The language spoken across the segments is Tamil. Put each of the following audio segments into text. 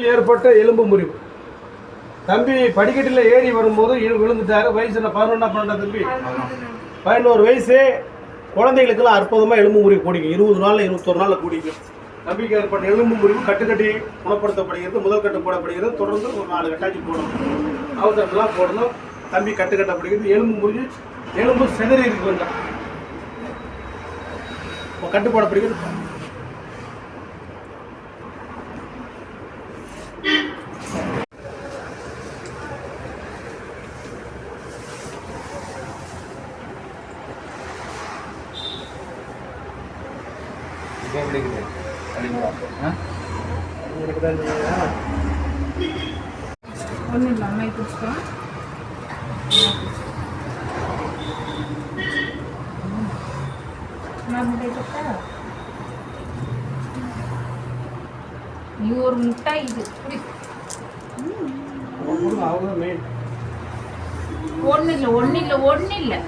ஏற்பட்ட எலும்பு முறிவு. தம்பி படிக்கட்டில் ஏறி வரும்போது விழுந்துட்டாரு. வயசு என்ன பதினொன்னா பன்னெண்டா தம்பி? பதினோரு வயசு. குழந்தைகளுக்கெல்லாம் அற்புதமாக எலும்பு முறிவு கூடிக்கும் இருபது நாளில் இருபத்தொரு நாளில் கூடிக்கும் தம்பிக்கு ஏற்பட்ட எலும்பு முறிவு கட்டுக்கட்டி குணப்படுத்தப்படுகிறது முதல் கட்டு போடப்படுகிறது. தொடர்ந்து ஒரு நாலு கட்டாச்சி போடணும். அவசரத்தெல்லாம் போடணும். தம்பி கட்டு கட்டப்படுகிறது. எலும்பு முறிஞ்சு எலும்பு செதறி இருக்கு கொஞ்சம். இப்போ கட்டு போடப்படுகிறது இப்போ ஆ? ஒன்றும் இல்லை அம்மா பிடிச்சிக்கோ நீ ஒரு முட்டை இது குடி இல்லை ஒன்றும் இல்லை இல்லை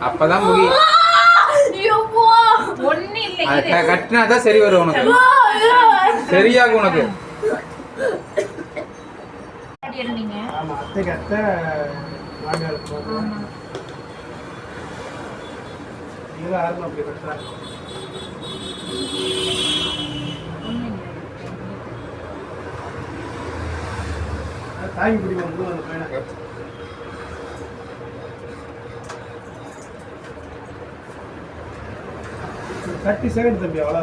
அப்பதான் முடியும் ஒன்றும் இல்லை அதை இரு. க- கட்டினாதான் சரி வரும் உனக்கு சரியாகும் உனக்கு அப்படி இருந்தீங்க ஆமாம் அத்தைக்கு அத்தை மாமியார் போகுது ஆமா. இதில் யாரும் அப்படி கட்டுறாங்க ஒண்ணும் இல்லை. தாங்கி பிடிக்கும் போது அந்த பையனை தேர்ட்டி செகண்ட் தம்பி அவ்வளோ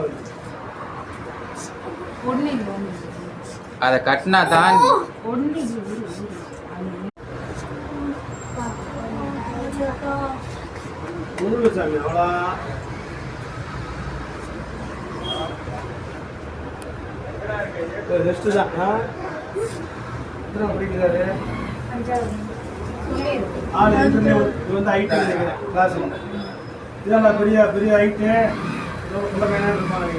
அதை கட்டினா தான் ஒன்றும் இல்லை இரு, இரு. அது முருங்க சாமி அவ்வளோ ரெஸ்ட்டு தான் எத்தனை படிக்கிறாரு. ஆள் இது வந்து ஹைட்டு நினைக்கிறேன். கிளாஸ் இதெல்லாம் பெரிய பெரிய ஹைட்டு உள்ள இருப்பாங்க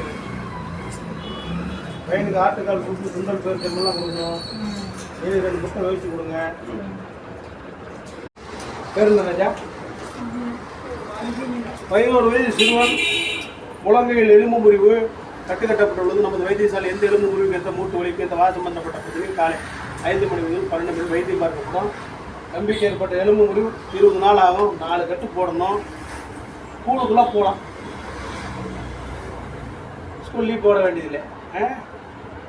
பையனுக்கு ஆட்டுக்கால் கொடுத்து சுண்டல் பேர் கொடுக்கணும். ஏழு ரெண்டு முட்டை வச்சு கொடுங்க. பேருந்து ராஜா. பதினோரு வயது சிறுவன் முழங்கையில் எலும்பு முறிவு கட்டுக்கட்டப்பட்டுள்ளது. நமது வைத்தியசாலை எந்த எலும்பு முறிவுக்கு எந்த மூட்டு வலிக்கு எந்த வாசம் சம்பந்தப்பட்ட பகுதியில் காலை ஐந்து மணி முதல் பன்னெண்டு மணி வைத்தியம் பார்க்கப்படும். நம்பிக்கை ஏற்பட்ட எலும்பு முறிவு இருபது நாள் ஆகும். நாலு கட்டு போடணும். ஸ்கூலுக்குலாம் போகலாம் ஸ்கூல் லீவ் போட வேண்டியதில்லை. ஆ?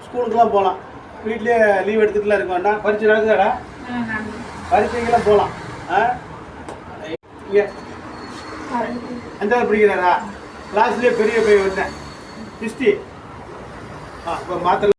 ஸ்கூலுக்குலாம் போகலாம். வீட்லேயே லீவ் எடுத்துட்டுலாம் இருக்க வேண்டாம். பரீட்சை நடக்குதாடா? ஆ, பரீட்சைக்கெல்லாம் போகலாம். ஆ? இங்கே. அஞ்சாவது பிடிக்கிறாரா? கிளாஸ்லேயே பெரிய பையன் வந்தேன் சிஸ்டி ஆ இப்போ மாத்திரை